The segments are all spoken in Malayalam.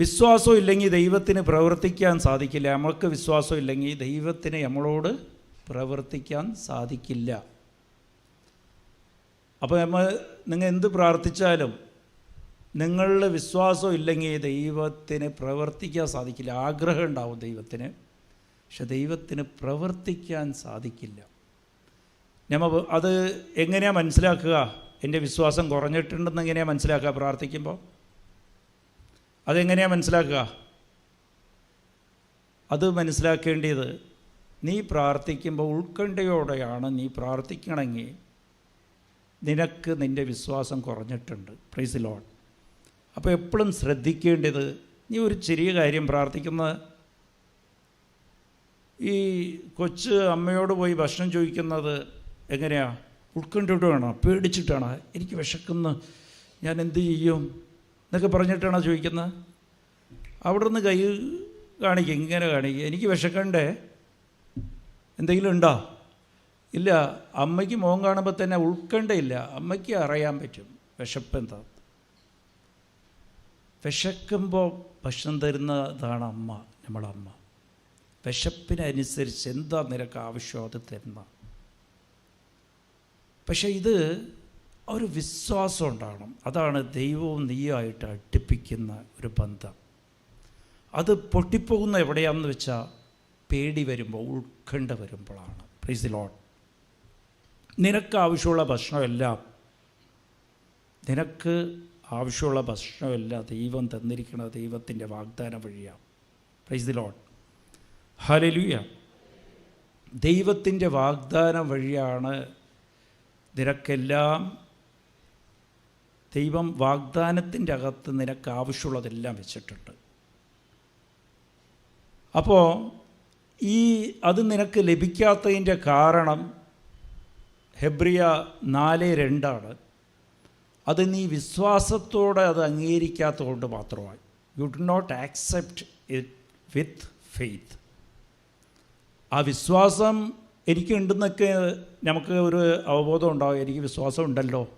വിശ്വാസം ഇല്ലെങ്കിൽ ദൈവത്തിന് പ്രവർത്തിക്കാൻ സാധിക്കില്ല. നമ്മൾക്ക് വിശ്വാസം ഇല്ലെങ്കിൽ ദൈവത്തിന് നമ്മളോട് പ്രവർത്തിക്കാൻ സാധിക്കില്ല. അപ്പോൾ നമ്മൾ നിങ്ങൾ എന്ത് പ്രാർത്ഥിച്ചാലും നിങ്ങളുടെ വിശ്വാസം ഇല്ലെങ്കിൽ ദൈവത്തിന് പ്രവർത്തിക്കാൻ സാധിക്കില്ല. ആഗ്രഹം ഉണ്ടാവും ദൈവത്തിന്. പക്ഷെ ദൈവത്തിന് പ്രവർത്തിക്കാൻ സാധിക്കില്ല. നമ്മൾ അത് എങ്ങനെയാണ് മനസ്സിലാക്കുക? എന്റെ വിശ്വാസം കുറഞ്ഞിട്ടുണ്ടെന്ന് എങ്ങനെയാണ് മനസ്സിലാക്കുക പ്രാർത്ഥിക്കുമ്പോൾ? അതെങ്ങനെയാണ് മനസ്സിലാക്കുക? അത് മനസ്സിലാക്കേണ്ടത് നീ പ്രാർത്ഥിക്കുമ്പോൾ ഉത്കണ്ഠയോടെയാണ് നീ പ്രാർത്ഥിക്കണമെങ്കിൽ നിനക്ക് നിന്റെ വിശ്വാസം കുറഞ്ഞിട്ടുണ്ട്. പ്രൈസ് ലോൺ അപ്പോൾ എപ്പോഴും ശ്രദ്ധിക്കേണ്ടത് നീ ഒരു ചെറിയ കാര്യം പ്രാർത്ഥിക്കുന്ന ഈ കൊച്ച് അമ്മയോട് പോയി ഭക്ഷണം ചോദിക്കുന്നത് എങ്ങനെയാ? ഉത്കണ്ഠയോടാണോ പേടിച്ചിട്ടാണോ? എനിക്ക് വിശക്കുന്ന. ഞാൻ എന്ത് ചെയ്യും? എന്നൊക്കെ പറഞ്ഞിട്ടാണോ ചോദിക്കുന്നത്? അവിടെ നിന്ന് കൈ കാണിക്കുക ഇങ്ങനെ കാണിക്കുക എനിക്ക് വിശക്കണ്ടേ? എന്തെങ്കിലും ഉണ്ടോ? ഇല്ല അമ്മയ്ക്ക് മോൻ കാണുമ്പോൾ തന്നെ ഉൾക്കണ്ടയില്ല അമ്മയ്ക്ക് അറിയാൻ പറ്റും വിശപ്പ് എന്താ. വിശക്കുമ്പോൾ ഭക്ഷണം തരുന്നതാണ് അമ്മ നമ്മളെ അമ്മ. വിശപ്പിനനുസരിച്ച് എന്താ നിനക്ക് ആവശ്യം അത് തരുന്ന പക്ഷേ ഇത് ഒരു വിശ്വാസം ഉണ്ടാകണം. അതാണ് ദൈവവും നീയുമായിട്ട് അടുപ്പിക്കുന്ന ഒരു ബന്ധം. അത് പൊട്ടിപ്പോകുന്ന എവിടെയാണെന്ന് വെച്ചാൽ പേടി വരുമ്പോൾ ഉത്കണ്ഠ വരുമ്പോഴാണ്. പ്രീസ് ലോൺ നിനക്ക് ആവശ്യമുള്ള ഭക്ഷണമെല്ലാം നിനക്ക് ആവശ്യമുള്ള ഭക്ഷണമെല്ലാം ദൈവം തന്നിരിക്കുന്ന ദൈവത്തിന്റെ വാഗ്ദാനം വഴിയാണ് പ്രൈസ് ദി ലോഡ് ഹലലുയ ദൈവത്തിന്റെ വാഗ്ദാനം വഴിയാണ് നിനക്കെല്ലാം ദൈവം വാഗ്ദാനത്തിന്റെ അകത്ത് നിനക്ക് ആവശ്യമുള്ളതെല്ലാം വെച്ചിട്ടുണ്ട്. അപ്പോൾ ഈ അത് നിനക്ക് ലഭിക്കാത്തതിന്റെ കാരണം ഹെബ്രിയ നാല് രണ്ടാണ്. അത് നീ വിശ്വാസത്തോടെ അത് അംഗീകരിക്കാത്തതുകൊണ്ട് മാത്രമായി. You do not accept it with faith ആ വിശ്വാസം എനിക്കുണ്ടെന്നൊക്കെ നമുക്ക് ഒരു അവബോധം ഉണ്ടാവും. എനിക്ക് വിശ്വാസം ഉണ്ടല്ലോ.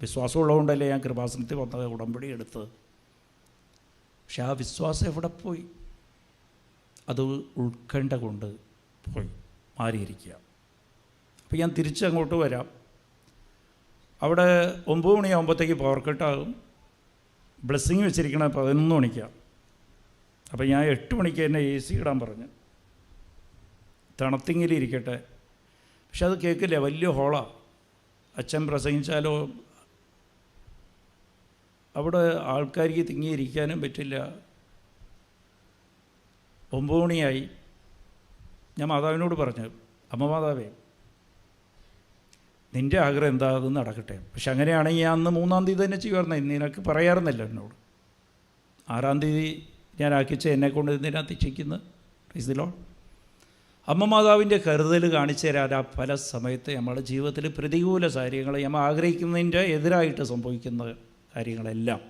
വിശ്വാസം ഉള്ളതുകൊണ്ടല്ലേ ഞാൻ കൃപാസനത്തിൽ വന്നത് ഉടമ്പടി എടുത്തത്? പക്ഷെ ആ വിശ്വാസം എവിടെ പോയി? അത് ഉൾക്കണ്ട കൊണ്ട് പോയി മാറിയിരിക്കുക. അപ്പോൾ ഞാൻ തിരിച്ചങ്ങോട്ട് വരാം. അവിടെ ഒമ്പത് മണിയാകുമ്പോഴത്തേക്ക് പവർ കട്ടാകും ബ്ലെസ്സിങ് വെച്ചിരിക്കണ പതിനൊന്ന് മണിക്കാണ് അപ്പോൾ ഞാൻ എട്ട് മണിക്ക് എന്നെ എ സി ഇടാൻ പറഞ്ഞു. തണുത്തിങ്ങിലിരിക്കട്ടെ. പക്ഷെ അത് കേൾക്കില്ല വലിയ ഹോളാണ് അച്ഛൻ പ്രസംഗിച്ചാലോ അവിടെ ആൾക്കാർക്ക് തിങ്ങിയിരിക്കാനും പറ്റില്ല. ഒമ്പത് ഞാൻ മാതാവിനോട് പറഞ്ഞു അമ്മ മാതാവേ നിന്റെ ആഗ്രഹം എന്താ? അത് നടക്കട്ടെ. പക്ഷെ അങ്ങനെയാണെങ്കിൽ അന്ന് മൂന്നാം തീയതി തന്നെ ചെയ്യുമായിരുന്നു. നിനക്ക് പറയാറുന്നില്ല എന്നോട്. ആറാം തീയതി ഞാൻ ആക്കിച്ച എന്നെ കൊണ്ട് ഇതിനകത്ത് ചെയ്യുന്നത് പ്ലീസിലോ അമ്മ മാതാവിന്റെ കരുതൽ കാണിച്ചു തരാൻ ആ പല സമയത്ത് നമ്മുടെ ജീവിതത്തിൽ പ്രതികൂല കാര്യങ്ങൾ നമ്മൾ ആഗ്രഹിക്കുന്നതിന്റെ എതിരായിട്ട് സംഭവിക്കുന്ന കാര്യങ്ങളെല്ലാം.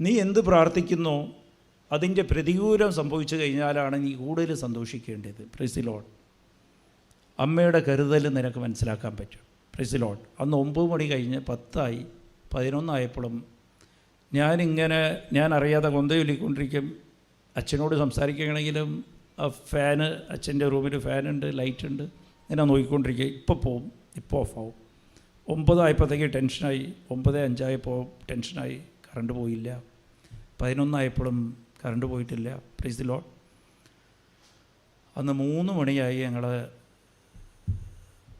നീ എന്ത് പ്രാർത്ഥിക്കുന്നു? അതിന്റെ പ്രതികൂലം സംഭവിച്ചു കഴിഞ്ഞാലാണ് നീ കൂടുതൽ സന്തോഷിക്കേണ്ടത്. പ്രിസിലോൺ അമ്മയുടെ കരുതൽ നിനക്ക് മനസ്സിലാക്കാൻ പറ്റും. പ്രിസിലോൺ അന്ന് ഒമ്പത് മണി കഴിഞ്ഞ് പത്തായി. പതിനൊന്നായപ്പോഴും ഞാനിങ്ങനെ ഞാൻ അറിയാതെ കൊന്തയൊല്ലിക്കൊണ്ടിരിക്കും അച്ഛനോട് സംസാരിക്കുകയാണെങ്കിലും ആ ഫാന് അച്ഛന്റെ റൂമിൽ ഫാനുണ്ട് ലൈറ്റ് ഉണ്ട്. ഇങ്ങനെ നോക്കിക്കൊണ്ടിരിക്കുക. ഇപ്പോൾ പോവും. ഇപ്പോൾ ഓഫാവും ഒമ്പതായപ്പോഴത്തേക്ക് ടെൻഷനായി ഒമ്പത് അഞ്ചായപ്പോൾ ടെൻഷനായി കറണ്ട് പോയില്ല. പതിനൊന്നായപ്പോഴും കറണ്ട് പോയിട്ടില്ല പ്ലീസ് ലോഡ് അന്ന് മൂന്ന് മണിയായി ഞങ്ങൾ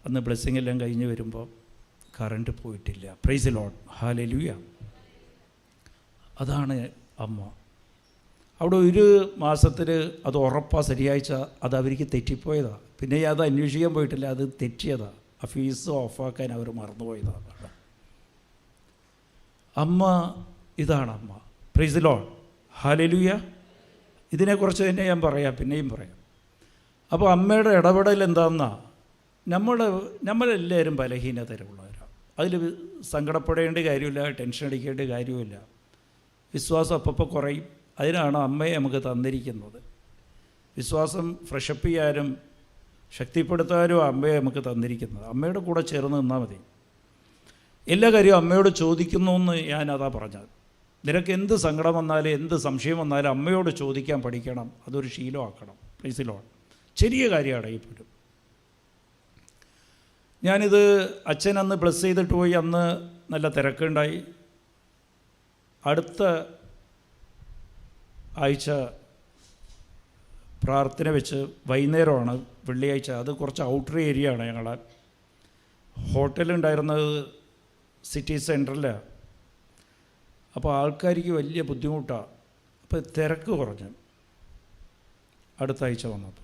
അന്ന് ബ്ലെസ്സിങ് എല്ലാം കഴിഞ്ഞ് വരുമ്പോൾ കറണ്ട് പോയിട്ടില്ല. പ്രൈസ് ലോഡ് ഹാലലുയ അതാണ് അമ്മ. അവിടെ ഒരു മാസത്തിൽ അത് ഉറപ്പാ ശനിയാഴ്ച അത് അവർക്ക് തെറ്റിപ്പോയതാണ് പിന്നെ അത് അന്വേഷിക്കാൻ പോയിട്ടില്ല അത് തെറ്റിയതാണ് ആ ഫീസ് ഓഫാക്കാൻ അവർ മറന്നുപോയതാണ് അമ്മ ഇതാണ് അമ്മ. പ്രൈസ് ലോൺ ഹാലലുയ ഇതിനെക്കുറിച്ച് തന്നെ ഞാൻ പറയാം പിന്നെയും പറയാം. അപ്പോൾ അമ്മയുടെ ഇടപെടൽ എന്താണെന്നാ നമ്മൾ നമ്മളെല്ലാവരും ബലഹീനതരമുള്ളവരാണ് അതിൽ സങ്കടപ്പെടേണ്ട കാര്യമില്ല ടെൻഷൻ അടിക്കേണ്ട കാര്യമില്ല. വിശ്വാസം അപ്പപ്പോൾ കുറയും. അതിനാണ് അമ്മയെ നമുക്ക് തന്നിരിക്കുന്നത്. വിശ്വാസം ഫ്രഷപ്പ് ചെയ്യാനും ശക്തിപ്പെടുത്താനും അമ്മയെ നമുക്ക് തന്നിരിക്കുന്നത്. അമ്മയുടെ കൂടെ ചേർന്ന് നിന്നാൽ മതി. എല്ലാ കാര്യവും അമ്മയോട് ചോദിക്കുന്നു എന്ന് ഞാൻ അതാ പറഞ്ഞത്. നിനക്ക് എന്ത് സങ്കടം വന്നാലും എന്ത് സംശയം വന്നാലും അമ്മയോട് ചോദിക്കാൻ പഠിക്കണം. അതൊരു ശീലമാക്കണം. പ്ലീസിലോ ചെറിയ കാര്യമാണ് ഈ പോലും. ഞാനിത് അച്ഛൻ അന്ന് ബ്ലസ് ചെയ്തിട്ട് പോയി അന്ന് നല്ല തിരക്കുണ്ടായി. അടുത്ത ആഴ്ച പ്രാർത്ഥന വെച്ച് വൈകുന്നേരമാണ് വെള്ളിയാഴ്ച. അത് കുറച്ച് ഔട്ടർ ഏരിയ ആണ് ഞങ്ങളെ. ഹോട്ടലുണ്ടായിരുന്നത് സിറ്റി സെന്ററിലാണ് അപ്പോൾ ആൾക്കാർക്ക് വലിയ ബുദ്ധിമുട്ടാണ് അപ്പോൾ തിരക്ക് കുറഞ്ഞു അടുത്ത ആഴ്ച വന്നപ്പോൾ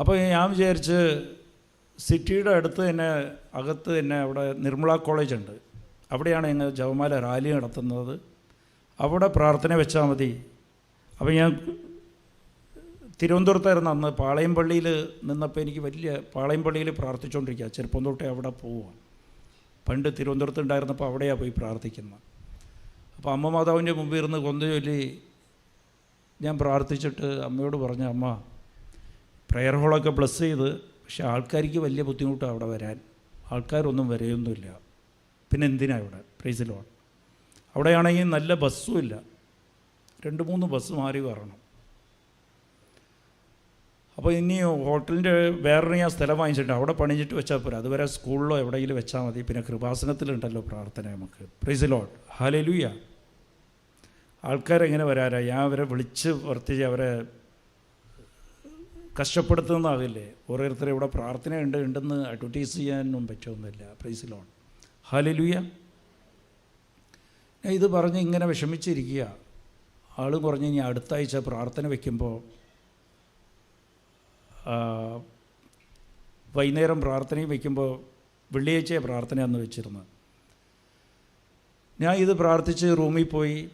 അപ്പോൾ ഞാൻ വിചാരിച്ച് സിറ്റിയുടെ അടുത്ത് തന്നെ അകത്ത് തന്നെ അവിടെ നിർമ്മല കോളേജ് ഉണ്ട്. അവിടെയാണ് ഞങ്ങൾ ജവമാല റാലി നടത്തുന്നത്. അവിടെ പ്രാർത്ഥന വെച്ചാൽ മതി. അപ്പോൾ ഞാൻ തിരുവനന്തപുരത്തായിരുന്നു അന്ന് പാളയം പള്ളിയിൽ നിന്നപ്പോൾ എനിക്ക് വലിയ പാളയം പള്ളിയിൽ പ്രാർത്ഥിച്ചുകൊണ്ടിരിക്കുക. ചെറുപ്പം തൊട്ടേ അവിടെ പോവാം പണ്ട് തിരുവനന്തപുരത്ത് ഉണ്ടായിരുന്നപ്പോൾ അവിടെയാണ് പോയി പ്രാർത്ഥിക്കുന്നത് അപ്പോൾ അമ്മ മാതാവിന്റെ മുമ്പിൽ ഇരുന്ന് കൊന്ത ചൊല്ലി ഞാൻ പ്രാർത്ഥിച്ചിട്ട് അമ്മയോട് പറഞ്ഞു അമ്മ പ്രെയർ ഹോളൊക്കെ ബ്ലസ് ചെയ്ത് പക്ഷേ ആൾക്കാർക്ക് വലിയ ബുദ്ധിമുട്ടാണ് അവിടെ വരാൻ. ആൾക്കാരൊന്നും വരെയൊന്നുമില്ല. പിന്നെ എന്തിനാണ് ഇവിടെ? പ്രൈസിലോൺ അവിടെയാണെങ്കിൽ നല്ല ബസ്സും ഇല്ല. രണ്ട് മൂന്ന് ബസ് മാറി വരണം. അപ്പോൾ ഇനി ഹോട്ടലിന്റെ വേറൊരു ഞാൻ സ്ഥലം വാങ്ങിച്ചിട്ടുണ്ട്. അവിടെ പണിഞ്ഞിട്ട് വെച്ചാൽ പോരാ. അതുവരെ സ്കൂളിലോ എവിടെയെങ്കിലും വെച്ചാൽ മതി. പിന്നെ കൃപാസനത്തിലുണ്ടല്ലോ പ്രാർത്ഥന നമുക്ക്. പ്രൈസ് ലോഡ് ഹലലൂയ ആൾക്കാരെങ്ങനെ വരാരാ ഞാൻ അവരെ വിളിച്ച് വർത്തിച്ച് അവരെ കഷ്ടപ്പെടുത്തുന്നതാകില്ലേ? ഓരോരുത്തരും ഇവിടെ പ്രാർത്ഥന ഉണ്ട് ഉണ്ടെന്ന് അഡ്വർട്ടൈസ് ചെയ്യാനൊന്നും പറ്റുമൊന്നുമില്ല പ്രൈസിലോൺ ഹാലലുയ ഞാൻ ഇത് പറഞ്ഞ് ഇങ്ങനെ വിഷമിച്ചിരിക്കുക. ആൾ കുറഞ്ഞ് ഇനി അടുത്ത ആഴ്ച പ്രാർത്ഥന വയ്ക്കുമ്പോൾ വൈകുന്നേരം പ്രാർത്ഥനയും വയ്ക്കുമ്പോൾ വെള്ളിയാഴ്ച പ്രാർത്ഥന അന്ന് വെച്ചിരുന്നത്. ഞാൻ ഇത് പ്രാർത്ഥിച്ച് റൂമിൽ പോയി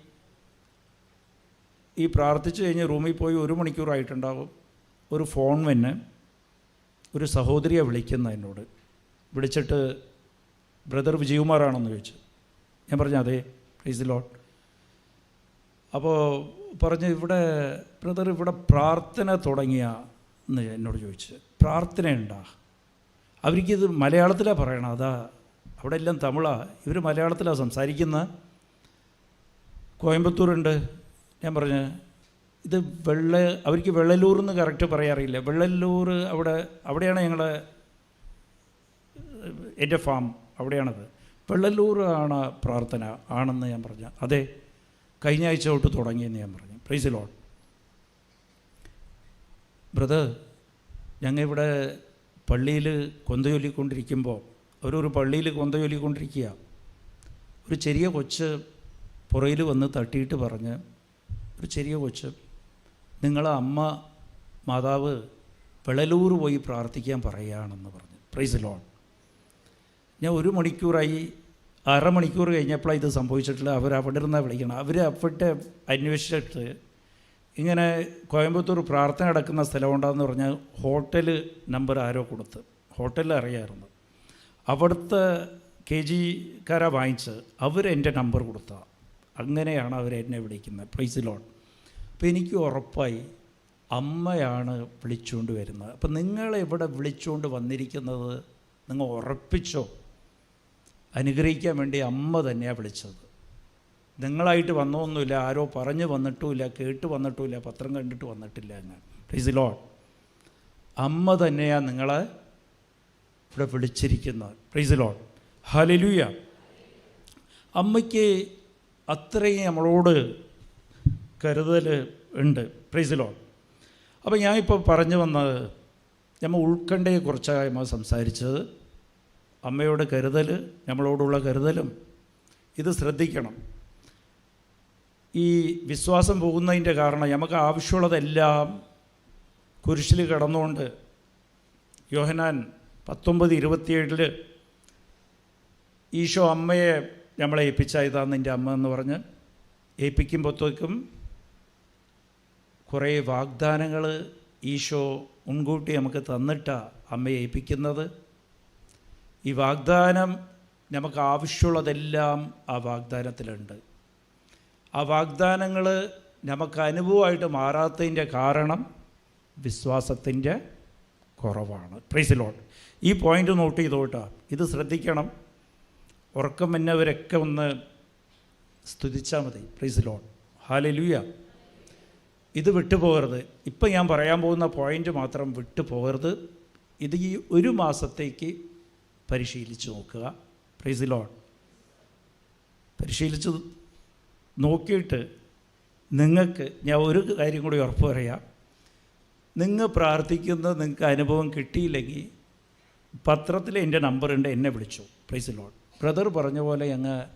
ഈ പ്രാർത്ഥിച്ച് കഴിഞ്ഞ് റൂമിൽ പോയി ഒരു മണിക്കൂറായിട്ടുണ്ടാവും ഒരു ഫോൺ വന്ന് ഒരു സഹോദരിയെ വിളിക്കുന്ന എന്നോട്. വിളിച്ചിട്ട് ബ്രദർ വിജയകുമാറാണെന്ന് ചോദിച്ചു. ഞാൻ പറഞ്ഞു അതെ പ്ലീസ് ലോട്ട് അപ്പോൾ പറഞ്ഞു ഇവിടെ ബ്രദർ ഇവിടെ പ്രാർത്ഥന തുടങ്ങിയ എന്ന് എന്നോട് ചോദിച്ചു പ്രാർത്ഥനയുണ്ടാ അവർക്കിത് മലയാളത്തിലാണ് പറയണം അതാ അവിടെ എല്ലാം തമിഴാണ് ഇവർ മലയാളത്തിലാണ് സംസാരിക്കുന്നത് കോയമ്പത്തൂരുണ്ട്. ഞാൻ പറഞ്ഞു ഇത് വെള്ള അവർക്ക് വെള്ളലൂർ എന്ന് കറക്റ്റ് പറയാറില്ല വെള്ളല്ലൂർ അവിടെ അവിടെയാണ് ഞങ്ങളുടെ എന്റെ ഫാം അവിടെയാണത്. വെള്ളല്ലൂർ ആണ് പ്രാർത്ഥന ആണെന്ന് ഞാൻ പറഞ്ഞു. അതെ കഴിഞ്ഞ ആഴ്ച തൊട്ട് തുടങ്ങിയെന്ന് ഞാൻ പറഞ്ഞു. പ്രൈസ് ലോൺ ബ്രദർ ഞങ്ങൾ ഇവിടെ പള്ളിയിൽ കൊന്തയൊല്ലിക്കൊണ്ടിരിക്കുമ്പോൾ അവരൊരു പള്ളിയിൽ കൊന്തയൊല്ലിക്കൊണ്ടിരിക്കുക ഒരു ചെറിയ കൊച്ച് പുറയിൽ വന്ന് തട്ടിയിട്ട് പറഞ്ഞ് ഒരു ചെറിയ കൊച്ച് നിങ്ങളെ അമ്മ മാതാവ് വിളലൂർ പോയി പ്രാർത്ഥിക്കാൻ പറയുകയാണെന്ന് പറഞ്ഞു. പ്രൈസ് ലോൺ ഞാൻ ഒരു മണിക്കൂറായി അരമണിക്കൂർ കഴിഞ്ഞപ്പോഴാണ് ഇത് സംഭവിച്ചിട്ടില്ല അവർ അവിടെ ഇരുന്നാണ് വിളിക്കണം? അവർ അവിടെ അന്വേഷിച്ചിട്ട് ഇങ്ങനെ കോയമ്പത്തൂർ പ്രാർത്ഥന നടക്കുന്ന സ്ഥലമുണ്ടെന്ന് പറഞ്ഞാൽ ഹോട്ടൽ നമ്പർ ആരോ കൊടുത്ത്. ഹോട്ടലിൽ അറിയാമായിരുന്നു അവിടുത്തെ കെ ജിക്കാരാ വാങ്ങിച്ച് അവരെന്റെ നമ്പർ കൊടുത്ത. അങ്ങനെയാണ് അവർ എന്നെ വിളിക്കുന്നത് പ്രൈസ് ലോൺ. അപ്പോൾ എനിക്ക് ഉറപ്പായി അമ്മയാണ് വിളിച്ചുകൊണ്ട് വരുന്നത്. അപ്പം നിങ്ങളിവിടെ വിളിച്ചുകൊണ്ട് വന്നിരിക്കുന്നത് നിങ്ങൾ ഉറപ്പിച്ചോ? അനുഗ്രഹിക്കാൻ വേണ്ടി അമ്മ തന്നെയാണ് വിളിച്ചത്. നിങ്ങളായിട്ട് വന്നൊന്നുമില്ല ആരോ പറഞ്ഞു വന്നിട്ടുമില്ല കേട്ട് വന്നിട്ടുമില്ല പത്രം കണ്ടിട്ട് വന്നിട്ടില്ല എന്ന് പ്ലീസ് ലോൺ അമ്മ തന്നെയാണ് നിങ്ങളെ ഇവിടെ വിളിച്ചിരിക്കുന്നത്. പ്ലീസ് ലോൺ ഹലലുയ അമ്മയ്ക്ക് അത്രയും നമ്മളോട് കരുതൽ ഉണ്ട്. പ്ലീസ് ലോൺ അപ്പോൾ ഞാനിപ്പോൾ പറഞ്ഞു വന്നത് നമ്മൾ ഉൾക്കണ്ടയെക്കുറിച്ചാണ് നമ്മൾ സംസാരിച്ചത്. അമ്മയോട് കരുതൽ നമ്മളോടുള്ള കരുതലും ഇത് ശ്രദ്ധിക്കണം. ഈ വിശ്വാസം പോകുന്നതിന്റെ കാരണം നമുക്ക് ആവശ്യമുള്ളതെല്ലാം കുരിശിൽ കിടന്നുകൊണ്ട് യോഹനാൻ പത്തൊമ്പത് ഇരുപത്തിയേഴിൽ ഈശോ അമ്മയെ നമ്മളെ ഏൽപ്പിച്ച എന്റെ അമ്മ എന്ന് പറഞ്ഞ് ഏൽപ്പിക്കുമ്പോഴത്തേക്കും കുറേ വാഗ്ദാനങ്ങൾ ഈശോ മുൻകൂട്ടി നമുക്ക് തന്നിട്ടാണ് അമ്മയെ ഏൽപ്പിക്കുന്നത്. ഈ വാഗ്ദാനം നമുക്ക് ആവശ്യമുള്ളതെല്ലാം ആ വാഗ്ദാനത്തിലുണ്ട്. ആ വാഗ്ദാനങ്ങൾ നമുക്ക് അനുഭവമായിട്ട് മാറാത്തതിന്റെ കാരണം വിശ്വാസത്തിന്റെ കുറവാണ്. പ്രൈസിലോട്ട് ഈ പോയിന്റ് നോട്ട് ചെയ്തോട്ടാ ഇത് ശ്രദ്ധിക്കണം. ഉറക്കം എന്നവരൊക്കെ ഒന്ന് സ്തുതിച്ചാൽ മതി. പ്രൈസ് ലോൺ ഹാലലുയ ഇത് വിട്ടുപോകരുത്. ഇപ്പം ഞാൻ പറയാൻ പോകുന്ന പോയിന്റ് മാത്രം വിട്ടുപോകരുത്. ഇത് ഈ ഒരു മാസത്തേക്ക് പരിശീലിച്ച് നോക്കുക. പ്രൈസ് ലോൺ പരിശീലിച്ച് നോക്കിയിട്ട് നിങ്ങൾക്ക് ഞാൻ ഒരു കാര്യം കൂടി ഉറപ്പ് പറയാം. നിങ്ങൾ പ്രാർത്ഥിക്കുന്നത് നിങ്ങൾക്ക് അനുഭവം കിട്ടിയില്ലെങ്കിൽ പത്രത്തിൽ എന്റെ നമ്പറുണ്ട് എന്നെ വിളിച്ചു. പ്രൈസ് ലോൺ ബ്രദർ പറഞ്ഞ പോലെ ഞങ്ങൾ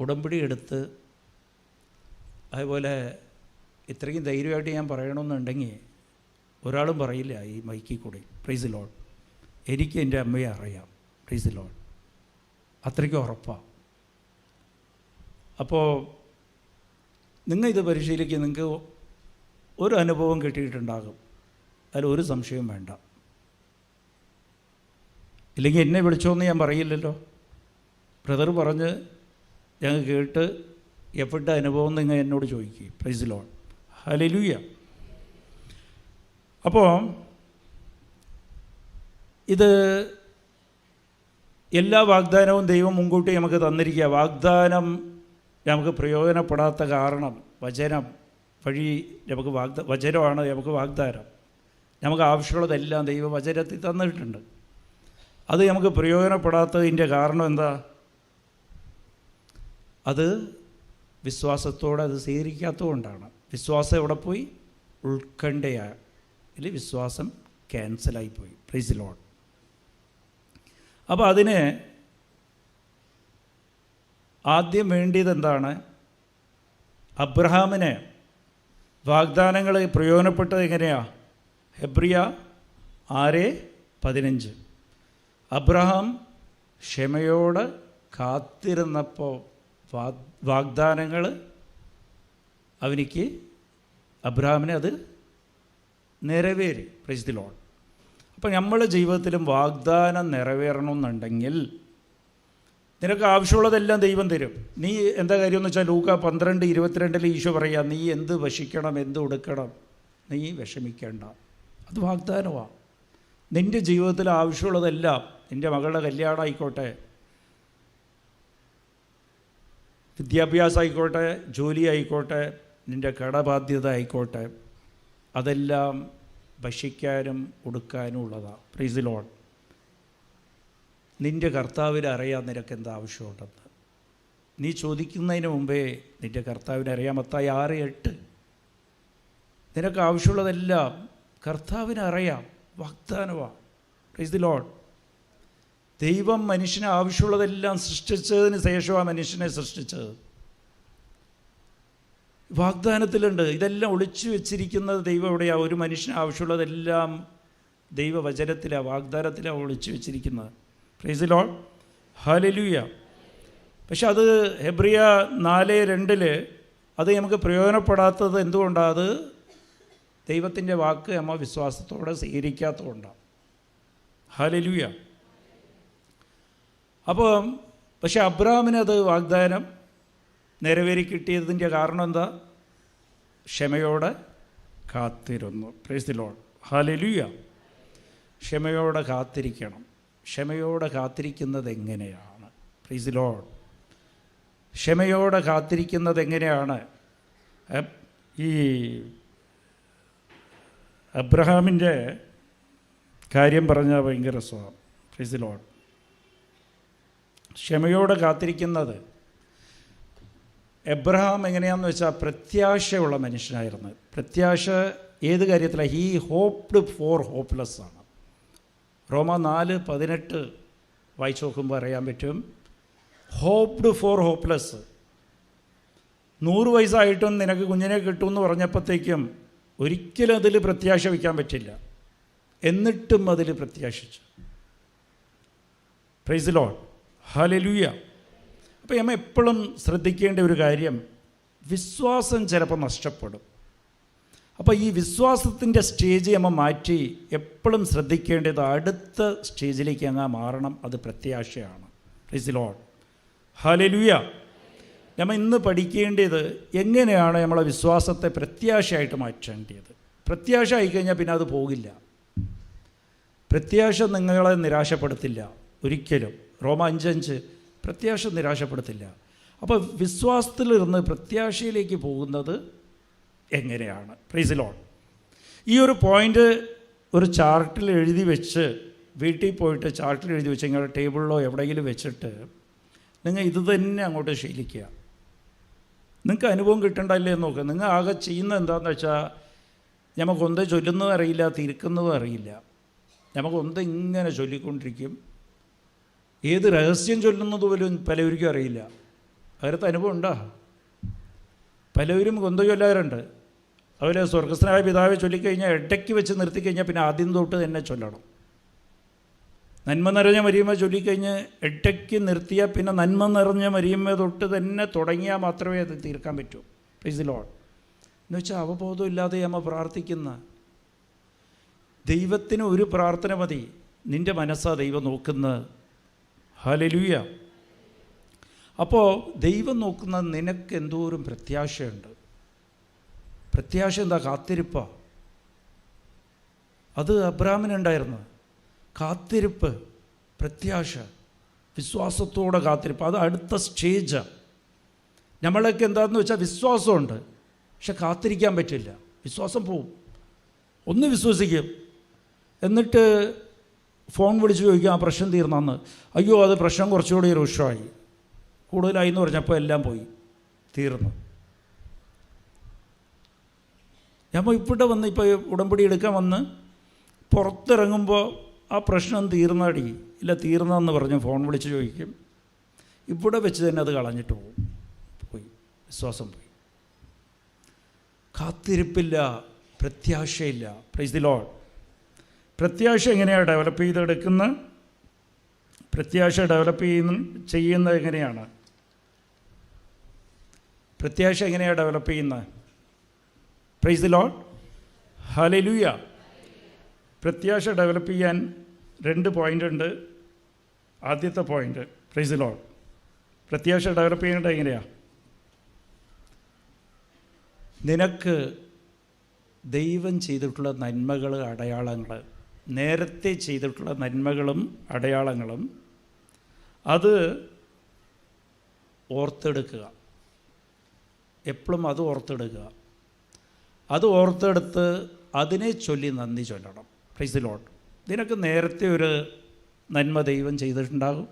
ഉടമ്പടി എടുത്ത് അതുപോലെ ഇത്രയും ധൈര്യമായിട്ട് ഞാൻ പറയണമെന്നുണ്ടെങ്കിൽ ഒരാളും പറയില്ല ഈ മൈക്കിൽ കൂടി. പ്രൈസ് ലോൺ എനിക്ക് എന്റെ അമ്മയെ അറിയാം. പ്രൈസ് ലോൺ അത്രയ്ക്ക് ഉറപ്പാണ് അപ്പോൾ നിങ്ങൾ ഇത് പരിശീലിക്കുക നിങ്ങൾക്ക് ഒരു അനുഭവം കിട്ടിയിട്ടുണ്ടാകും. അതിൽ ഒരു സംശയവും വേണ്ട. ഇല്ലെങ്കിൽ എന്നെ വിളിച്ചോന്ന് ഞാൻ പറയില്ലല്ലോ. ബ്രദർ പറഞ്ഞ് ഞങ്ങൾ കേട്ട് എപ്പോഴത്തെ അനുഭവം നിങ്ങൾ എന്നോട് ചോദിക്കുക പ്രൈസ് ലോൺ ഹലലുയ അപ്പോൾ ഇത് എല്ലാ വാഗ്ദാനവും ദൈവം മുൻകൂട്ടി നമുക്ക് തന്നിരിക്കുക. വാഗ്ദാനം നമുക്ക് പ്രയോജനപ്പെടാത്ത കാരണം വചനം വഴി നമുക്ക് വാഗ്ദ വചനമാണ് നമുക്ക് വാഗ്ദാനം. നമുക്ക് ആവശ്യമുള്ളതെല്ലാം ദൈവം വചനത്തിൽ തന്നിട്ടുണ്ട്. അത് നമുക്ക് പ്രയോജനപ്പെടാത്തതിന്റെ കാരണം എന്താ? അത് വിശ്വാസത്തോടെ അത് സ്വീകരിക്കാത്തതുകൊണ്ടാണ്. വിശ്വാസം എവിടെ പോയി? ഉത്കണ്ഠയാ ഇതിൽ വിശ്വാസം ക്യാൻസലായിപ്പോയി പ്രൈസ് ലോൺ അപ്പോൾ അതിന് ആദ്യം വേണ്ടിയത് എന്താണ്? അബ്രഹാമിന് വാഗ്ദാനങ്ങൾ പ്രയോജനപ്പെട്ടത് എങ്ങനെയാണ് ഹെബ്രിയ ആറ് പതിനഞ്ച്. അബ്രഹാം ക്ഷമയോട് കാത്തിരുന്നപ്പോൾ വാഗ്ദാനങ്ങൾ അവനിക്ക് അബ്രഹാമിന് അത് നിറവേറി. പ്രൈസ് ദി ലോൺ അപ്പോൾ നമ്മുടെ ജീവിതത്തിലും വാഗ്ദാനം നിറവേറണമെന്നുണ്ടെങ്കിൽ നിനക്ക് ആവശ്യമുള്ളതെല്ലാം ദൈവം തരും. നീ എന്താ കാര്യം എന്ന് വെച്ചാൽ ലൂക്ക പന്ത്രണ്ട് ഇരുപത്തിരണ്ടിൽ ഈശോ പറയുക നീ എന്ത് വശിക്കണം എന്ത് കൊടുക്കണം നീ വിഷമിക്കേണ്ട. അത് വാഗ്ദാനമാണ് നിന്റെ ജീവിതത്തിൽ ആവശ്യമുള്ളതെല്ലാം നിന്റെ മകളുടെ കല്യാണം ആയിക്കോട്ടെ വിദ്യാഭ്യാസം ആയിക്കോട്ടെ ജോലി ആയിക്കോട്ടെ നിന്റെ കടബാധ്യത ആയിക്കോട്ടെ അതെല്ലാം ഭക്ഷിക്കാനും കൊടുക്കാനും ഉള്ളതാണ് പ്രീസിലോട്ട് നിന്റെ കർത്താവിനെ അറിയാൻ നിനക്ക് എന്താ ആവശ്യമുണ്ടെന്ന്. നീ ചോദിക്കുന്നതിന് മുമ്പേ നിന്റെ കർത്താവിനെ അറിയാൻ മത്തായി ആറ് എട്ട്. നിനക്ക് ആവശ്യമുള്ളതെല്ലാം കർത്താവിനെ അറിയാം. വാഗ്ദാനമാണ് ഇസ് ദി ലോഡ് ദൈവം മനുഷ്യന് ആവശ്യമുള്ളതെല്ലാം സൃഷ്ടിച്ചതിന് ശേഷമാണ് മനുഷ്യനെ സൃഷ്ടിച്ചത്. വാഗ്ദാനത്തിലുണ്ട്. ഇതെല്ലാം ഒളിച്ചു വെച്ചിരിക്കുന്നത് ദൈവം എവിടെയാണ് ഒരു മനുഷ്യന് ആവശ്യമുള്ളതെല്ലാം ദൈവവചനത്തിലാണ് വാഗ്ദാനത്തിലാണ് ഒളിച്ചു വെച്ചിരിക്കുന്നത്. പ്രൈസ് ലോൾ ഹാലലൂയ പക്ഷെ അത് ഹെബ്രിയ നാല് രണ്ടിൽ അത് നമുക്ക് പ്രയോജനപ്പെടാത്തത് എന്തുകൊണ്ടാണ് അത് ദൈവത്തിന്റെ വാക്ക് നമ്മൾ വിശ്വാസത്തോടെ സ്വീകരിക്കാത്തതുകൊണ്ടാണ്. ഹലലുയ അപ്പോൾ പക്ഷെ അബ്രാമിന് അത് വാഗ്ദാനം നിറവേറി കിട്ടിയതിന്റെ കാരണം എന്താ? ക്ഷമയോടെ കാത്തിരുന്നു. പ്രൈസ് ദി ലോഡ് ഹാലലൂയ ക്ഷമയോടെ കാത്തിരിക്കണം. ക്ഷമയോടെ കാത്തിരിക്കുന്നത് എങ്ങനെയാണ് പ്രീസ് ലോഡ് ക്ഷമയോടെ കാത്തിരിക്കുന്നത് എങ്ങനെയാണ് ഈ അബ്രഹാമിന്റെ കാര്യം പറഞ്ഞാൽ ഭയങ്കര രസമാണ്. പ്രീസ് ലോഡ് ക്ഷമയോടെ കാത്തിരിക്കുന്നത് എബ്രഹാം എങ്ങനെയാണെന്ന് വെച്ചാൽ പ്രത്യാശയുള്ള മനുഷ്യനായിരുന്നു. പ്രത്യാശ ഏത് കാര്യത്തിലാണ്? ഹീ ഹോപ്ഡ് ഫോർ ഹോപ്പ്ലെസ് ആണ്. റോമ നാല് പതിനെട്ട് വായിച്ചു നോക്കുമ്പോൾ അറിയാൻ പറ്റും. ഹോപ്ഡ് ഫോർ ഹോപ്പ്ലെസ് നൂറ് വയസ്സായിട്ടും നിനക്ക് കുഞ്ഞിനെ കിട്ടുമെന്ന് പറഞ്ഞപ്പോഴത്തേക്കും ഒരിക്കലും അതിൽ പ്രത്യാശ വയ്ക്കാൻ പറ്റില്ല. എന്നിട്ടും അതിൽ പ്രത്യാശിച്ചു. പ്രൈസ് ലോൺ ഹലലൂയ അപ്പോൾ നമ്മൾ എപ്പോഴും ശ്രദ്ധിക്കേണ്ട ഒരു കാര്യം വിശ്വാസം ചിലപ്പോൾ നഷ്ടപ്പെടും. അപ്പോൾ ഈ വിശ്വാസത്തിന്റെ സ്റ്റേജ് നമ്മൾ മാറ്റി എപ്പോഴും ശ്രദ്ധിക്കേണ്ടത് അടുത്ത സ്റ്റേജിലേക്ക് അങ്ങ് മാറണം. അത് പ്രത്യാശയാണ്. ലോഡ് ഹാലലുയ നമ്മൾ ഇന്ന് പഠിക്കേണ്ടത് എങ്ങനെയാണ് നമ്മളെ വിശ്വാസത്തെ പ്രത്യാശയായിട്ട് മാറ്റേണ്ടത്? പ്രത്യാശ ആയിക്കഴിഞ്ഞാൽ പിന്നെ അത് പോകില്ല. പ്രത്യാശ നിങ്ങളെ നിരാശപ്പെടുത്തില്ല. ഒരിക്കലും. റോമ അഞ്ചഞ്ച് പ്രത്യാശ നിരാശപ്പെടുത്തില്ല. അപ്പോൾ വിശ്വാസത്തിലിരുന്ന് പ്രത്യാശയിലേക്ക് പോകുന്നത് എങ്ങനെയാണ്? പ്രൈസിലോൺ ഈ ഒരു പോയിന്റ് ഒരു ചാർട്ടിൽ എഴുതി വെച്ച് വീട്ടിൽ പോയിട്ട് ചാർട്ടിൽ എഴുതി വെച്ച് നിങ്ങളുടെ ടേബിളിലോ എവിടെയെങ്കിലും വെച്ചിട്ട് നിങ്ങൾ ഇത് തന്നെ അങ്ങോട്ട് ശീലിക്കുക. നിങ്ങൾക്ക് അനുഭവം കിട്ടണ്ടല്ലേ എന്ന് നോക്കുക. നിങ്ങൾ ആകെ ചെയ്യുന്നത് എന്താണെന്ന് വെച്ചാൽ നമുക്കൊന്ന് ചൊല്ലുന്നതും അറിയില്ല തിരുക്കുന്നതും അറിയില്ല. നമുക്കൊന്ന് ഇങ്ങനെ ചൊല്ലിക്കൊണ്ടിരിക്കും. ഏത് രഹസ്യം ചൊല്ലുന്നത് പോലും പലവർക്കും അറിയില്ല. അവരത്തെ അനുഭവം ഉണ്ടോ. പലവരും കൊന്ത ചൊല്ലാറുണ്ട് അവർ സ്വർഗസ്നായ പിതാവെ ചൊല്ലിക്കഴിഞ്ഞാൽ ഇടയ്ക്ക് വെച്ച് നിർത്തിക്കഴിഞ്ഞാൽ പിന്നെ ആദ്യം തൊട്ട് തന്നെ ചൊല്ലണം. നന്മ നിറഞ്ഞ മരിയമ്മ ചൊല്ലിക്കഴിഞ്ഞ് ഇടയ്ക്ക് നിർത്തിയാൽ പിന്നെ നന്മ നിറഞ്ഞ മരിയമ്മ തൊട്ട് തന്നെ തുടങ്ങിയാൽ മാത്രമേ അത് തീർക്കാൻ പറ്റൂ. പ്ലീസ് ലോൺ എന്ന് വെച്ചാൽ അവബോധം ഇല്ലാതെ അമ്മ പ്രാർത്ഥിക്കുന്ന ദൈവത്തിന് ഒരു പ്രാർത്ഥന മതി. നിന്റെ മനസ്സാ ദൈവം നോക്കുന്ന. ഹലലുയ അപ്പോൾ ദൈവം നോക്കുന്ന നിനക്ക് എന്തോരം പ്രത്യാശയുണ്ട്? പ്രത്യാശ എന്താ? കാത്തിരിപ്പ. അത് അബ്രാമിനുണ്ടായിരുന്നു. കാത്തിരിപ്പ് പ്രത്യാശ വിശ്വാസത്തോടെ കാത്തിരിപ്പ്. അത് അടുത്ത സ്റ്റേജാണ് നമ്മളൊക്കെ എന്താണെന്ന് വെച്ചാൽ വിശ്വാസമുണ്ട്. പക്ഷെ കാത്തിരിക്കാൻ പറ്റില്ല. വിശ്വാസം പോവും. ഒന്ന് വിശ്വസിക്കും. എന്നിട്ട് ഫോൺ വിളിച്ച് ചോദിക്കും ആ പ്രശ്നം തീർന്നെന്ന് അയ്യോ അത് പ്രശ്നം കുറച്ചുകൂടി രൂക്ഷമായി. കൂടുതലായി എന്ന് പറഞ്ഞപ്പോൾ എല്ലാം പോയി. തീർന്നു. ഞാൻ ഇവിടെ വന്ന് ഇപ്പോൾ ഉടമ്പടി എടുക്കാൻ വന്ന് പുറത്തിറങ്ങുമ്പോൾ ആ പ്രശ്നം തീർന്നടി. ഇല്ല തീർന്നെന്ന് പറഞ്ഞ് ഫോൺ വിളിച്ച് ചോദിക്കും. ഇവിടെ വെച്ച് തന്നെ അത് കളഞ്ഞിട്ട് പോകും പോയി. വിശ്വാസം പോയി. കാത്തിരിപ്പില്ല. പ്രത്യാശയില്ല. പ്രൈസ് ദി ലോഡ് പ്രത്യാശ എങ്ങനെയാണ് ഡെവലപ്പ് ചെയ്തെടുക്കുന്ന? പ്രത്യാശ ഡെവലപ്പ് ചെയ്യുന്ന ചെയ്യുന്നത് എങ്ങനെയാണ്? പ്രത്യാശ എങ്ങനെയാണ് ഡെവലപ്പ് ചെയ്യുന്നത് പ്രൈസ് ദി ലോഡ് ഹലലുയ പ്രത്യാശ ഡെവലപ്പ് ചെയ്യാൻ രണ്ട് പോയിന്റ് ഉണ്ട്. ആദ്യത്തെ പോയിന്റ് പ്രൈസ് ദി ലോഡ് പ്രത്യാശ ഡെവലപ്പ് ചെയ്യേണ്ടത് എങ്ങനെയാണ് നിനക്ക് ദൈവം ചെയ്തിട്ടുള്ള നന്മകൾ അടയാളങ്ങൾ നേരത്തെ ചെയ്തിട്ടുള്ള നന്മകളും അടയാളങ്ങളും അത് ഓർത്തെടുക്കുക. എപ്പോഴും അത് ഓർത്തെടുക്കുക. അത് ഓർത്തെടുത്ത് അതിനെ ചൊല്ലി നന്ദി ചൊല്ലണം. പ്രൈസ് ലോട്ട് ഇതിനൊക്കെ നേരത്തെ ഒരു നന്മ ദൈവം ചെയ്തിട്ടുണ്ടാകും.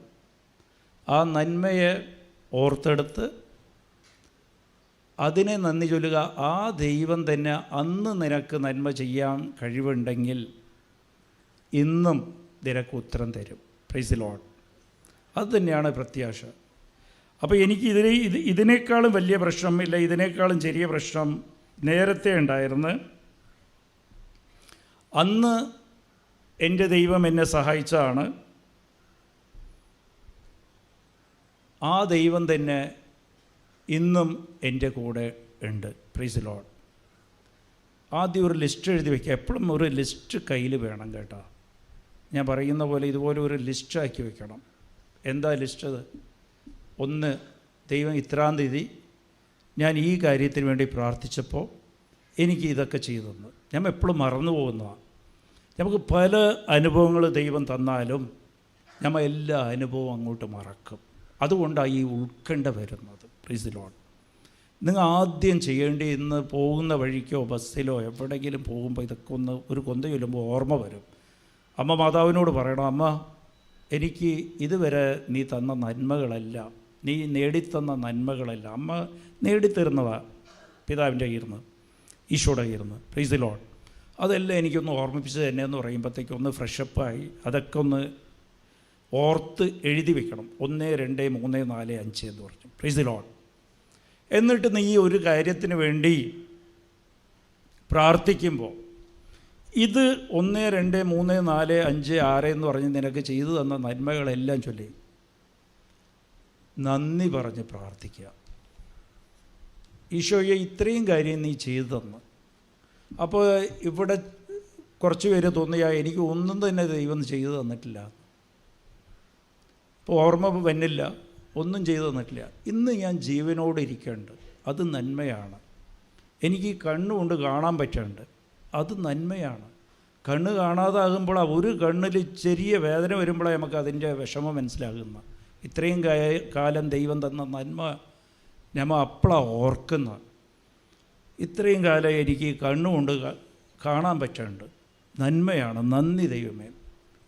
ആ നന്മയെ ഓർത്തെടുത്ത് അതിനെ നന്ദി ചൊല്ലുക. ആ ദൈവം തന്നെ അന്ന് നിനക്ക് നന്മ ചെയ്യാൻ കഴിവുണ്ടെങ്കിൽ ഇന്നും നിനക്ക് ഉത്തരം തരും. പ്രൈസ് ലോട്ട് അത് തന്നെയാണ് പ്രത്യാശ. അപ്പോൾ എനിക്ക് ഇതിനെ ഇത് ഇതിനേക്കാളും വലിയ പ്രശ്നം ഇല്ല ഇതിനേക്കാളും ചെറിയ പ്രശ്നം നേരത്തെ ഉണ്ടായിരുന്നു അന്ന് എന്റെ ദൈവം എന്നെ സഹായിച്ചതാണ്. ആ ദൈവം തന്നെ ഇന്നും എന്റെ കൂടെ ഉണ്ട്. പ്രീസ് ലോഡ് ആദ്യം ഒരു ലിസ്റ്റ് എഴുതി വയ്ക്കുക എപ്പോഴും ഒരു ലിസ്റ്റ് കയ്യിൽ വേണം കേട്ടോ. ഞാൻ പറയുന്ന പോലെ ഇതുപോലെ ഒരു ലിസ്റ്റ് ആക്കി വെക്കണം. എന്താ ലിസ്റ്റ് ഒന്ന് ദൈവം ഇത്രാം തീയതി ഞാൻ ഈ കാര്യത്തിന് വേണ്ടി പ്രാർത്ഥിച്ചപ്പോൾ എനിക്ക് ഇതൊക്കെ ചെയ്തു തന്നു. ഞാൻ എപ്പോഴും മറന്നു പോകുന്നതാണ്. നമുക്ക് പല അനുഭവങ്ങൾ ദൈവം തന്നാലും നമ്മൾ എല്ലാ അനുഭവവും അങ്ങോട്ട് മറക്കും. അതുകൊണ്ടാണ് ഈ ഉത്കണ്ഠ വരുന്നത്. പ്രീസിലോൺ നിങ്ങൾ ആദ്യം ചെയ്യേണ്ടി ഇന്ന് പോകുന്ന വഴിക്കോ ബസ്സിലോ എവിടെയെങ്കിലും പോകുമ്പോൾ ഇതൊക്കെ ഒന്ന് ഒരു കൊന്ത ചൊല്ലുമ്പോൾ ഓർമ്മ വരും. അമ്മ മാതാവിനോട് പറയണം അമ്മ എനിക്ക് ഇതുവരെ നീ തന്ന നന്മകളെല്ലാം നീ നേടിത്തന്ന നന്മകളെല്ലാം. അമ്മ നേടിത്തരുന്നതാണ് പിതാവിന്റെ കയ്യിരുന്ന് ഈശോയുടെ കയ്യിരുന്ന് പ്രീസ് ലോഡ് അതെല്ലാം എനിക്കൊന്ന് ഓർമ്മിപ്പിച്ച് തന്നെ എന്ന് പറയുമ്പോഴത്തേക്കും ഒന്ന് ഫ്രഷപ്പായി അതൊക്കെ ഒന്ന് ഓർത്ത് എഴുതി വെക്കണം. ഒന്ന് രണ്ട് മൂന്ന് നാല് അഞ്ച് എന്ന് പറഞ്ഞു. പ്രീസ് ലോഡ് എന്നിട്ട് നീ ഒരു കാര്യത്തിന് വേണ്ടി പ്രാർത്ഥിക്കുമ്പോൾ ഇത് ഒന്ന് രണ്ട് മൂന്ന് നാല് അഞ്ച് ആറ് എന്ന് പറഞ്ഞ് നിനക്ക് ചെയ്തു തന്ന നന്മകളെല്ലാം ചൊല്ലി. നന്ദി പറഞ്ഞ് പ്രാർത്ഥിക്കുക. ഈശോയെ ഇത്രയും കാര്യം നീ ചെയ്തു തന്നു. അപ്പോൾ ഇവിടെ കുറച്ച് പേര് തോന്നിയാ എനിക്ക് ഒന്നും തന്നെ ദൈവം ചെയ്തു തന്നിട്ടില്ല. ഇപ്പോൾ ഓർമ്മ വന്നില്ല ഒന്നും ചെയ്തു തന്നിട്ടില്ല. ഇന്ന് ഞാൻ ജീവനോട് ഇരിക്കേണ്ട. അത് നന്മയാണ്. എനിക്ക് കണ്ണുകൊണ്ട് കാണാൻ പറ്റുന്നുണ്ട് അത് നന്മയാണ്. കണ്ണ് കാണാതാകുമ്പോൾ ഒരു കണ്ണിൽ ചെറിയ വേദന വരുമ്പോഴാണ് നമുക്ക് അതിന്റെ വിഷമം മനസ്സിലാകുന്നത്. ഇത്രയും കാലം ദൈവം തന്ന നന്മ ഞമ്മ അപ്പള ഓർക്കുന്ന ഇത്രയും കാലം എനിക്ക് കണ്ണുകൊണ്ട് കാണാൻ പറ്റുന്നുണ്ട് നന്മയാണ്. നന്ദി ദൈവമേ.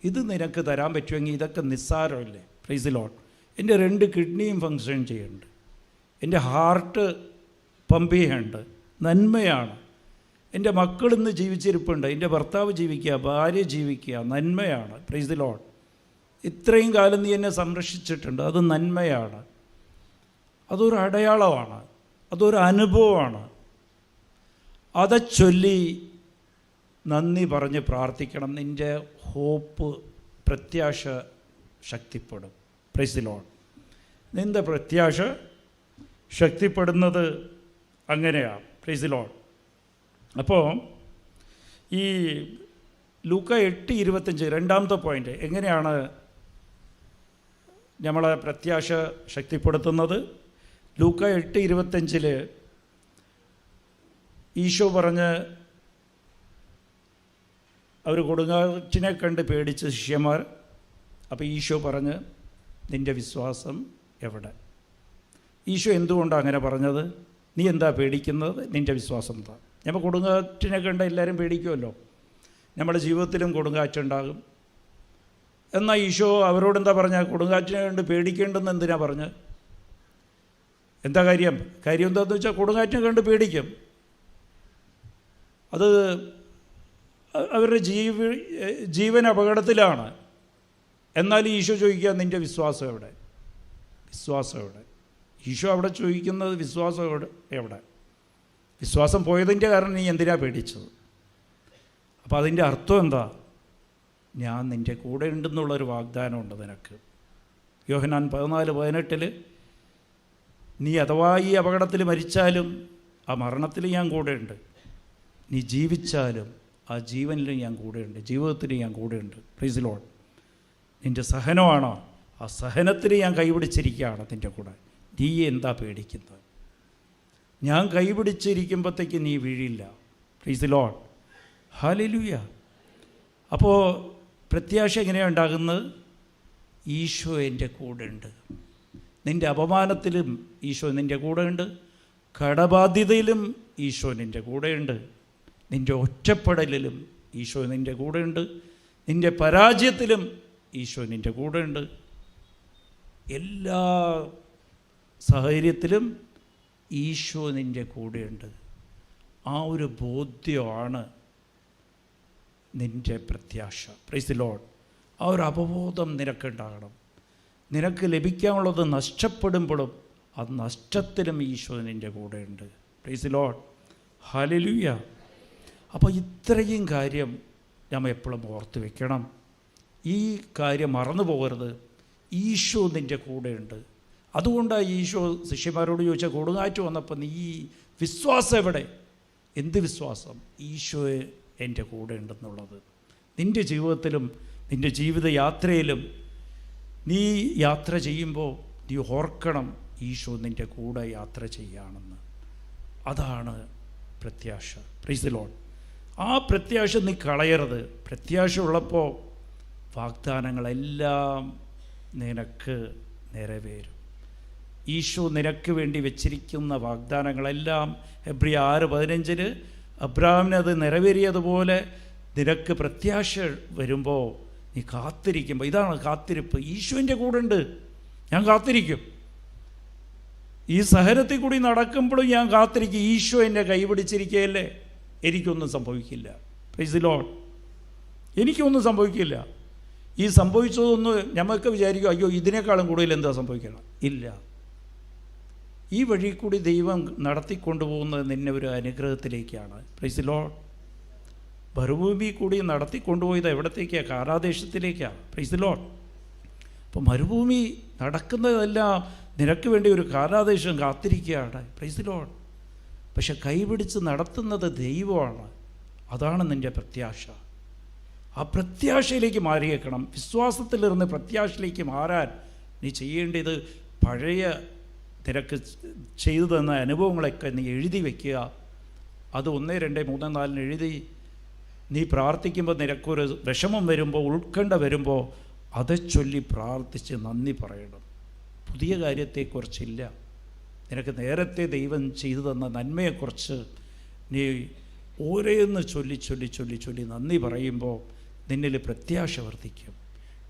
ഇത് നിനക്ക് തരാൻ പറ്റുമെങ്കിൽ ഇതൊക്കെ നിസ്സാരമല്ലേ? പ്രൈസ് ലോൺ എന്റെ രണ്ട് കിഡ്നിയും ഫങ്ഷൻ ചെയ്യുന്നുണ്ട്. എന്റെ ഹാർട്ട് പമ്പ് ചെയ്യുന്നുണ്ട്. നന്മയാണ്. എന്റെ മക്കൾ ഇന്ന് ജീവിച്ചിരിപ്പുണ്ട്. എന്റെ ഭർത്താവ് ജീവിക്കുക ഭാര്യ ജീവിക്കുക നന്മയാണ്. പ്രൈസ് ദി ലോൺ ഇത്രയും കാലം നീ എന്നെ സംരക്ഷിച്ചിട്ടുണ്ട്. അത് നന്മയാണ്. അതൊരു അടയാളമാണ്. അതൊരു അനുഭവമാണ്. അതെ ചൊല്ലി നന്ദി പറഞ്ഞ് പ്രാർത്ഥിക്കണം. നിന്റെ ഹോപ്പ് പ്രത്യാശ ശക്തിപ്പെടും. പ്രൈസിലോൺ നിന്റെ പ്രത്യാശ ശക്തിപ്പെടുന്നത് അങ്ങനെയാണ്. പ്രൈസിലോൺ അപ്പോൾ ഈ ലൂക്ക എട്ട് ഇരുപത്തഞ്ച് രണ്ടാമത്തെ പോയിന്റ് എങ്ങനെയാണ് നമ്മളെ പ്രത്യാശ ശക്തിപ്പെടുത്തുന്നത്. ലൂക്ക എട്ട് ഇരുപത്തഞ്ചിൽ ഈശോ പറഞ്ഞ് അവർ കൊടുങ്കാറ്റിനെ കണ്ട് പേടിച്ച ശിഷ്യന്മാർ അപ്പോൾ ഈശോ പറഞ്ഞ് നിന്റെ വിശ്വാസം എവിടെ? ഈശോ എന്തുകൊണ്ടാണ് അങ്ങനെ പറഞ്ഞത്? നീ എന്താ പേടിക്കുന്നത്? നിന്റെ വിശ്വാസം എന്താ? നമ്മൾ കൊടുങ്കാറ്റിനെ കണ്ട് എല്ലാവരും പേടിക്കുമല്ലോ നമ്മുടെ ജീവിതത്തിലും കൊടുങ്കാറ്റുണ്ടാകും. എന്നാൽ ഈശോ അവരോട് എന്താ പറഞ്ഞ? കൊടുങ്കാറ്റിനെ കണ്ട് പേടിക്കേണ്ടെന്ന് എന്തിനാ പറഞ്ഞ് എന്താ കാര്യം? കാര്യം എന്താണെന്ന് വെച്ചാൽ കൊടുങ്കാറ്റിനെ കണ്ട് പേടിക്കും. അത് അവരുടെ ജീവ ജീവൻ അപകടത്തിലാണ്. എന്നാൽ ഈശോ ചോദിക്കുക നിന്റെ വിശ്വാസം എവിടെ? വിശ്വാസം എവിടെ? ഈശോ അവിടെ ചോദിക്കുന്നത് വിശ്വാസം എവിടെ? എവിടെ? വിശ്വാസം പോയതിന്റെ കാരണം നീ എന്തിനാ പേടിച്ചത്? അപ്പോൾ അതിന്റെ അർത്ഥം എന്താ? ഞാൻ നിന്റെ കൂടെ ഉണ്ടെന്നുള്ളൊരു വാഗ്ദാനമുണ്ട് നിനക്ക്. യോഹനാൻ പതിനാല് പതിനെട്ടിൽ നീ അഥവാ ഈ അപകടത്തിൽ മരിച്ചാലും ആ മരണത്തിൽ ഞാൻ കൂടെയുണ്ട്. നീ ജീവിച്ചാലും ആ ജീവനിൽ ഞാൻ കൂടെയുണ്ട്. ജീവിതത്തിൽ ഞാൻ കൂടെയുണ്ട്. പ്ലീസ് ലോൺ നിന്റെ സഹനമാണോ? ആ സഹനത്തിൽ ഞാൻ കൈപിടിച്ചിരിക്കുകയാണ് നിന്റെ കൂടെ. നീ എന്താ പേടിക്കുന്നത്? ഞാൻ കൈപിടിച്ചിരിക്കുമ്പോഴത്തേക്ക് നീ വീഴില്ല. പ്ലീസ് ലോൺ ഹാലിലൂയ അപ്പോൾ പ്രത്യാശ എങ്ങനെയാണ് ഉണ്ടാകുന്നത്? ഈശോ എന്റെ കൂടെ ഉണ്ട്. നിന്റെ അപമാനത്തിലും ഈശോ നിന്റെ കൂടെയുണ്ട് കടബാധ്യതയിലും ഈശോ നിന്റെ കൂടെയുണ്ട് നിന്റെ ഒറ്റപ്പെടലിലും ഈശോ നിന്റെ കൂടെയുണ്ട് നിന്റെ പരാജയത്തിലും ഈശോ നിന്റെ കൂടെയുണ്ട് എല്ലാ സാഹചര്യത്തിലും ഈശോ നിന്റെ കൂടെയുണ്ട് ആ ഒരു ബോധ്യമാണ് നിന്റെ പ്രത്യാശ. പ്രൈസ് ലോഡ് ആ ഒരു അവബോധം നിനക്കുണ്ടാകണം നിനക്ക് ലഭിക്കാനുള്ളത് നഷ്ടപ്പെടുമ്പോഴും അത് നഷ്ടത്തിലും ഈശ്വരനിന്റെ നിന്റെ കൂടെയുണ്ട്. പ്രൈസ് ലോഡ് ഹാലലുയ അപ്പോൾ ഇത്രയും കാര്യം നമ്മൾ എപ്പോഴും ഓർത്ത് വെക്കണം. ഈ കാര്യം മറന്നു പോകരുത്. ഈശോ നിന്റെ കൂടെയുണ്ട്. അതുകൊണ്ടാണ് ഈശോ ശിഷ്യന്മാരോട് ചോദിച്ച കൊടുങ്ങാറ്റ് വന്നപ്പോൾ നീ ഈ വിശ്വാസം എവിടെ? എന്ത് വിശ്വാസം? ഈശോയെ എന്റെ കൂടെ ഉണ്ടെന്നുള്ളത്. നിന്റെ ജീവിതത്തിലും നിന്റെ ജീവിതയാത്രയിലും നീ യാത്ര ചെയ്യുമ്പോൾ നീ ഓർക്കണം ഈശോ നിന്റെ കൂടെ യാത്ര ചെയ്യുകയാണെന്ന് അതാണ് പ്രത്യാശ. പ്രീസ് ലോൺ ആ പ്രത്യാശ നീ കളയരുത്. പ്രത്യാശ ഉള്ളപ്പോൾ വാഗ്ദാനങ്ങളെല്ലാം നിനക്ക് നിറവേറും ഈശോ നിനക്ക് വേണ്ടി വെച്ചിരിക്കുന്ന വാഗ്ദാനങ്ങളെല്ലാം എബ്രി ആറ് പതിനഞ്ചിന് അബ്രാഹിമിന് അത് നിറവേറിയതുപോലെ നിനക്ക് പ്രത്യാശ വരുമ്പോൾ നീ കാത്തിരിക്കുമ്പോൾ ഇതാണ് കാത്തിരിപ്പ്. ഈശോന്റെ കൂടെ ഉണ്ട് ഞാൻ കാത്തിരിക്കും. ഈ സഹനത്തിൽ കൂടി നടക്കുമ്പോഴും ഞാൻ കാത്തിരിക്കും. ഈശോ എന്നെ കൈപിടിച്ചിരിക്കുകയല്ലേ എനിക്കൊന്നും സംഭവിക്കില്ല. പ്രൈസ് ലോൺ എനിക്കൊന്നും സംഭവിക്കില്ല. ഈ സംഭവിച്ചതൊന്നും ഞമ്മൾക്ക് വിചാരിക്കും അയ്യോ ഇതിനേക്കാളും കൂടുതൽ എന്താ സംഭവിക്കണം? ഇല്ല. ഈ വഴി കൂടി ദൈവം നടത്തിക്കൊണ്ടുപോകുന്നത് നിന്നെ ഒരു അനുഗ്രഹത്തിലേക്കാണ്. പ്രൈസ് ലോൺ മരുഭൂമി കൂടി നടത്തിക്കൊണ്ടുപോയത് എവിടത്തേക്കാണ് കാരാദേശത്തിലേക്കാണ്. പ്രൈസ് ലോൺ അപ്പോൾ മരുഭൂമി നടക്കുന്നതെല്ലാം നിനക്ക് വേണ്ടി ഒരു കാലാദേശം കാത്തിരിക്കുകയാണ്. പ്രൈസ് ലോൺ പക്ഷെ കൈപിടിച്ച് നടത്തുന്നത് ദൈവമാണ്. അതാണ് നിന്റെ പ്രത്യാശ. ആ പ്രത്യാശയിലേക്ക് മാറിയേക്കണം. വിശ്വാസത്തിലിരുന്ന് പ്രത്യാശയിലേക്ക് മാറാൻ നീ ചെയ്യേണ്ടത് പഴയ നിനക്ക് ചെയ്തു തന്ന അനുഭവങ്ങളൊക്കെ നീ എഴുതി വയ്ക്കുക അത് ഒന്ന് രണ്ട് മൂന്ന് നാലിന് എഴുതി. നീ പ്രാർത്ഥിക്കുമ്പോൾ നിനക്കൊരു വിഷമം വരുമ്പോൾ ഉൾക്കണ്ട വരുമ്പോൾ അതെ ചൊല്ലി പ്രാർത്ഥിച്ച് നന്ദി പറയണം. പുതിയ കാര്യത്തെക്കുറിച്ചില്ല. നിനക്ക് നേരത്തെ ദൈവം ചെയ്തു തന്ന നന്മയെക്കുറിച്ച് നീ ഓരോന്ന് ചൊല്ലി ചൊല്ലി ചൊല്ലി ചൊല്ലി നന്ദി പറയുമ്പോൾ നിന്നിൽ പ്രത്യാശ വർദ്ധിക്കും.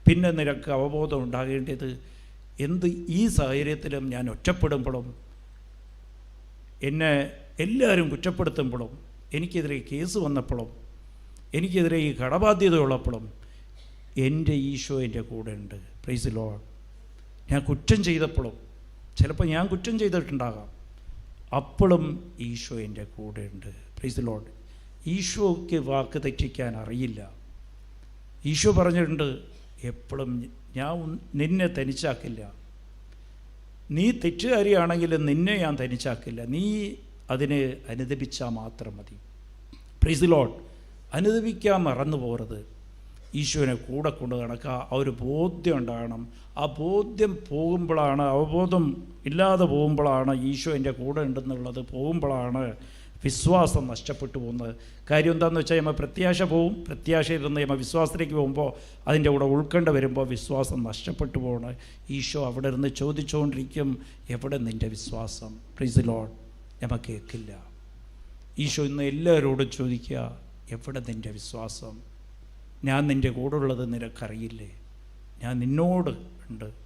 പിന്നെ നിനക്ക് അവബോധം ഉണ്ടാകേണ്ടത് എന്ത് ഈ സാഹചര്യത്തിലും ഞാൻ ഒറ്റപ്പെടുമ്പോഴും എന്നെ എല്ലാവരും കുറ്റപ്പെടുത്തുമ്പോഴും എനിക്കെതിരെ കേസ് വന്നപ്പോഴും എനിക്കെതിരെ ഈ കടബാധ്യത ഉള്ളപ്പോഴും എന്റെ ഈശോ എന്റെ കൂടെ ഉണ്ട്. പ്രൈസ് ലോഡ് ഞാൻ കുറ്റം ചെയ്തപ്പോഴും ചിലപ്പോൾ ഞാൻ കുറ്റം ചെയ്തിട്ടുണ്ടാകാം. അപ്പോഴും ഈശോ എന്റെ കൂടെ ഉണ്ട്. പ്രൈസ് ലോഡ് ഈശോയ്ക്ക് വാക്ക് തെറ്റിക്കാൻ അറിയില്ല. ഈശോ പറഞ്ഞിട്ടുണ്ട് എപ്പോഴും ഞാൻ നിന്നെ തനിച്ചാക്കില്ല. നീ തെറ്റുകാരിയാണെങ്കിലും നിന്നെ ഞാൻ തനിച്ചാക്കില്ല. നീ അതിനെ അനുദപിച്ചാൽ മാത്രം മതി. പ്രീസ് അനുദപിക്കാൻ മറന്നു പോകരുത്. ഈശോനെ കൂടെ കൊണ്ട് നടക്കുക. ആ ഒരു ബോധ്യം ഉണ്ടാകണം. ആ ബോധ്യം പോകുമ്പോഴാണ് അവബോധം ഇല്ലാതെ പോകുമ്പോഴാണ് ഈശോ എന്റെ കൂടെ ഉണ്ടെന്നുള്ളത് പോകുമ്പോഴാണ് വിശ്വാസം നഷ്ടപ്പെട്ടു പോകുന്നത്. കാര്യം എന്താണെന്ന് വെച്ചാൽ നമ്മൾ പ്രത്യാശ പോവും. പ്രത്യാശയിൽ നിന്ന് നമ്മൾ വിശ്വാസത്തിലേക്ക് പോകുമ്പോൾ അതിന്റെ കൂടെ ഉൾക്കണ്ട വരുമ്പോൾ വിശ്വാസം നഷ്ടപ്പെട്ടു പോകണം ഈശോ അവിടെ ഇരുന്ന് ചോദിച്ചുകൊണ്ടിരിക്കും എവിടെ നിന്റെ വിശ്വാസം? പ്രീസ് ലോഡ് നമ്മൾ കേൾക്കില്ല. ഈശോ ഇന്ന് എല്ലാവരോടും ചോദിക്കുക എവിടെ നിന്റെ വിശ്വാസം? ഞാൻ നിന്റെ കൂടെ ഉള്ളത് നിനക്കറിയില്ലേ? ഞാൻ നിന്നോട് ഉണ്ട്.